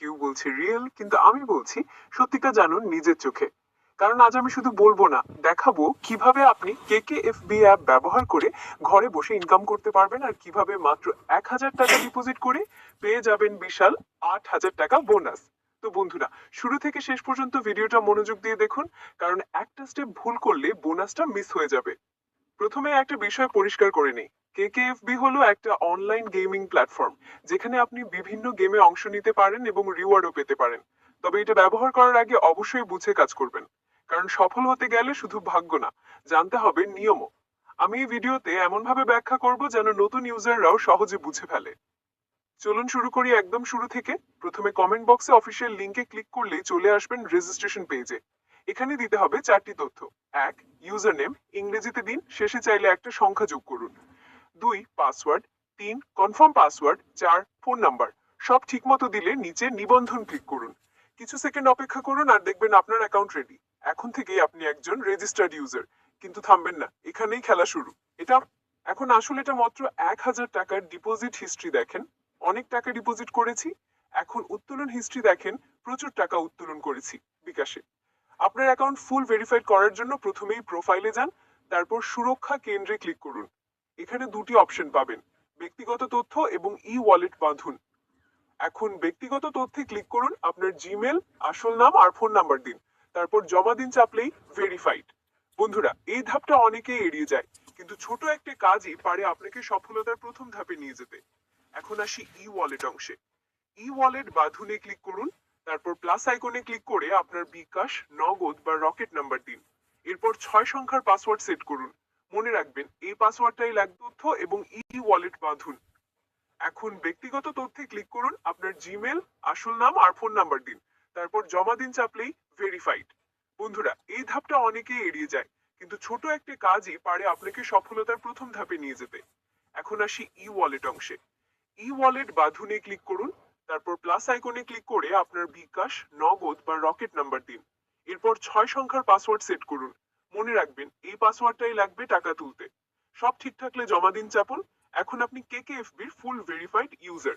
কেউ বলছে রিয়েল কিন্তু আমি বলছি সত্যিটা জানুন নিজের চোখে। কারণ আজ আমি শুধু বলব না, দেখাবো কীভাবে আপনি K K F B app ব্যবহার করে ঘরে বসে ইনকাম করতে পারবেন আর কীভাবে মাত্র এক হাজার টাকা ডিপোজিট করে পেয়ে যাবেন বিশাল আট হাজার টাকা বোনাস তো বন্ধুরা, শুরু থেকে শেষ পর্যন্ত ভিডিওটা মনোযোগ দিয়ে দেখুন, কারণ একটা স্টেপ ভুল করলে বোনাসটা মিস হয়ে যাবে। প্রথমে একটা বিষয় পরিষ্কার করে নেই। কেকেএফবি হলো একটা অনলাইন গেমিং প্ল্যাটফর্ম যেখানে আপনি বিভিন্ন গেমে অংশ নিতে পারেন এবং রিওয়ার্ডও পেতে পারেন। তবে এটা ব্যবহার করার আগে অবশ্যই বুঝে কাজ করবেন, কারণ সফল হতে গেলে শুধু ভাগ্য না, জানতে হবে নিয়মও। আমি এই ভিডিওতে এমনভাবে ব্যাখ্যা করব যেন নতুন ইউজাররাও সহজে বুঝে ফেলে। চলুন শুরু করি একদম শুরু থেকে। প্রথমে কমেন্ট বক্সে অফিসিয়াল লিংকে ক্লিক করলেই চলে আসবেন রেজিস্ট্রেশন পেজে এখানে দিতে হবে চারটি তথ্য। এক ইউজার নেম ইংরেজিতে দিন। শেষে চাইলে একটা সংখ্যা যোগ করুন। দুই পাসওয়ার্ড তিন কনফার্ম পাসওয়ার্ড চার ফোন নাম্বার সব ঠিকমতো দিলে নিচে নিবন্ধন ক্লিক করুন। কিছু সেকেন্ড অপেক্ষা করুন আর দেখবেন আপনার অ্যাকাউন্ট রেডি এখন থেকেই আপনি একজন রেজিস্টার্ড ইউজার কিন্তু থামবেন না, এখানেই খেলা শুরু। এটা, এখন আসলে এটা মাত্র এক হাজার টাকার ডিপোজিট হিস্ট্রি দেখেন। অনেক টাকা ডিপোজিট করেছি। এখন উত্তোলন হিস্ট্রি দেখেন, প্রচুর টাকা উত্তোলন করেছি বিকাশে। আপনার অ্যাকাউন্ট ফুল ভেরিফাইড করার জন্য প্রথমেই প্রোফাইলে যান, তারপর সুরক্ষা কেন্দ্রে ক্লিক করুন। এখানে দুটি অপশন পাবেন, ব্যক্তিগত তথ্য এবং ই ওয়ালেট বাঁধুন। এখন ব্যক্তিগত তথ্যে ক্লিক করুন আপনার জিমেল আসল নাম আর ফোন নাম্বার দিন। তারপর জমা দিন চাপলেই ভেরিফাইড বন্ধুরা, এই ধাপটা অনেকেই এড়িয়ে যায়, কিন্তু ছোট একটা কাজই পারে আপনাকে সফলতার প্রথম ধাপে নিয়ে যেতে। এখন আসি ই ওয়ালেট অংশে। ই ওয়ালেট বাঁধুনে ক্লিক করুন, তারপর প্লাস আইকনে ক্লিক করে আপনার বিকাশ, নগদ বা রকেট নাম্বার দিন। এরপর ছয় সংখ্যার পাসওয়ার্ড সেট করুন। মনে রাখবেন, এই পাসওয়ার্ডটাই লাগবে তথ্য এবং ই ওয়ালেট বাঁধুন এখন ব্যক্তিগত তথ্যে ক্লিক করুন আপনার জিমেল আসল নাম আর ফোন নাম্বার দিন। তারপর জমা দিন চাপলেই ভেরিফাইড বন্ধুরা, এই ধাপটা অনেকেই এড়িয়ে যায়, কিন্তু ছোট একটা কাজই পারে আপনাকে সফলতার প্রথম ধাপে নিয়ে যেতে। এখন আসি ই ওয়ালেট অংশে। ই ওয়ালেট বাঁধুনে ক্লিক করুন, তারপর প্লাস আইকনে ক্লিক করে আপনার বিকাশ, নগদ বা রকেট নাম্বার দিন। এরপর ছয় সংখ্যার পাসওয়ার্ড সেট করুন। মনে রাখবেন, এই পাসওয়ার্ডটাই লাগবে টাকা তুলতে। সব ঠিক থাকলে জমা দিন চাপুন। এখন আপনি কেকেএফবির ফুল ভেরিফাইড ইউজার